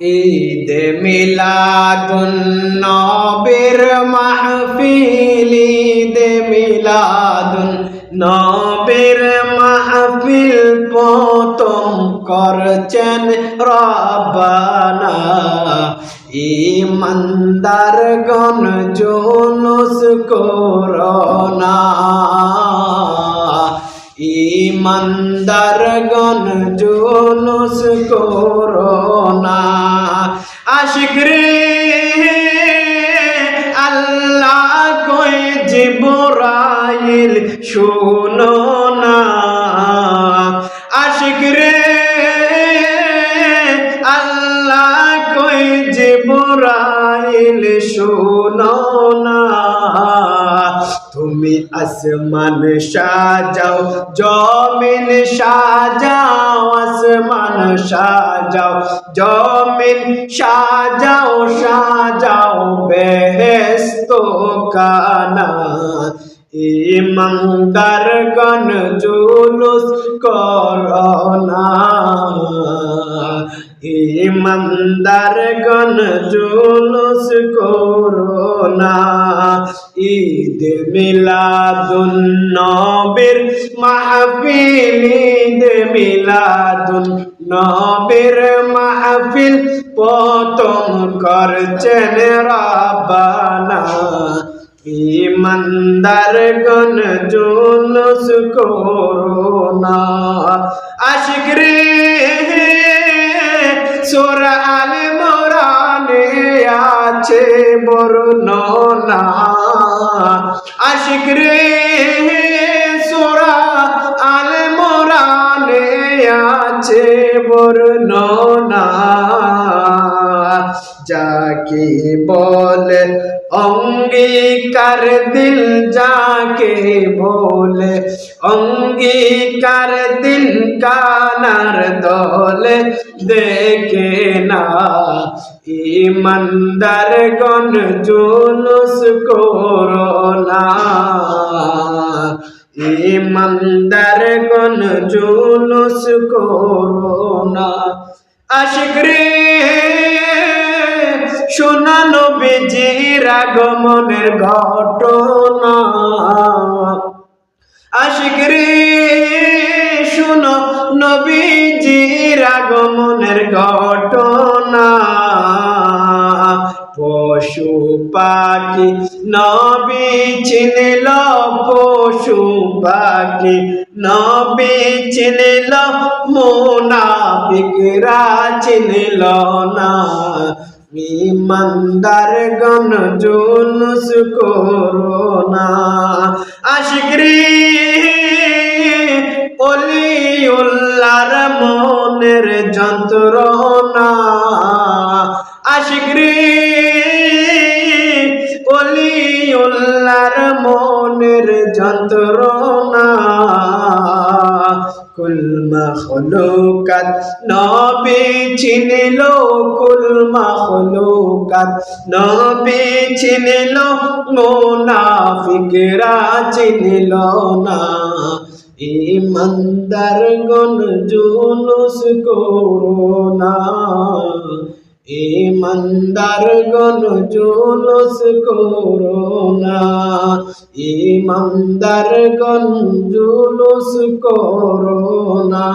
ঈদ মিলাদুন নবীর মাহফিল, ঈদ মিলাদুন নবীর মাহফিল প্রথম করছেন রব্বানা। ইমানদার গণ জুলুস করোনা। ইমানদার গণ জুলুস করোনা। আশিক রে আল্লাহ কই জিবরাইল শুনো না। আশিক রে আল্লাহ কই জিবরাইল শুনো না। তুমি আসমান সাজাও, জমিন সাজাও, আসমান সাজাও, জমিন সাজাও সাজাও বেহেস্ত কানা ইমানদার গণ জুলুস করোনা ইমানদার গণ জুলুস করোনা ঈদ মিলাদুন নবীর মাহফিল, ঈদ মিলাদুন নবীর মাহফিল প্রথম করছেন রাব্বানা। ইমানদার গণ জুলুস করোনা আশিক রে বর্ণনা আশিক রে সোরা আল মোরানে আছে। বর্ণনা যাকে বলে অঙ্গীকার দিল, যাকে বলে অঙ্গীকার দিল, কানার দলে দেখে না। ইমানদার গণ জুলুস করোনা ইমানদার গণ জুলুস করোনা। আশিক শোনানো বেজির আগমনের ঘটনা। আশিক রে শুনো নবীজির আগমনের ঘটনা। পশু পাখি নবী চিনিল পশু পাখি নবী চিনিল মোনাফিকরা চিনিল না। ইমানদার গণ জুলুস করোনা আশিক রে অলি উল্লার মনের যন্ত্রণা। আশিক রে অলি উল্লার মনের যন্ত্রণা। কুল মখলুকাত নবী চিনিল কুল মখলুকাত নবী চিনিল মুনাফিকরা চিনিল না। ইমানদার গণ জুলুস করোনা ইমানদার গণ জুলুস করোনা ইমানদার গণ জুলুস করোনা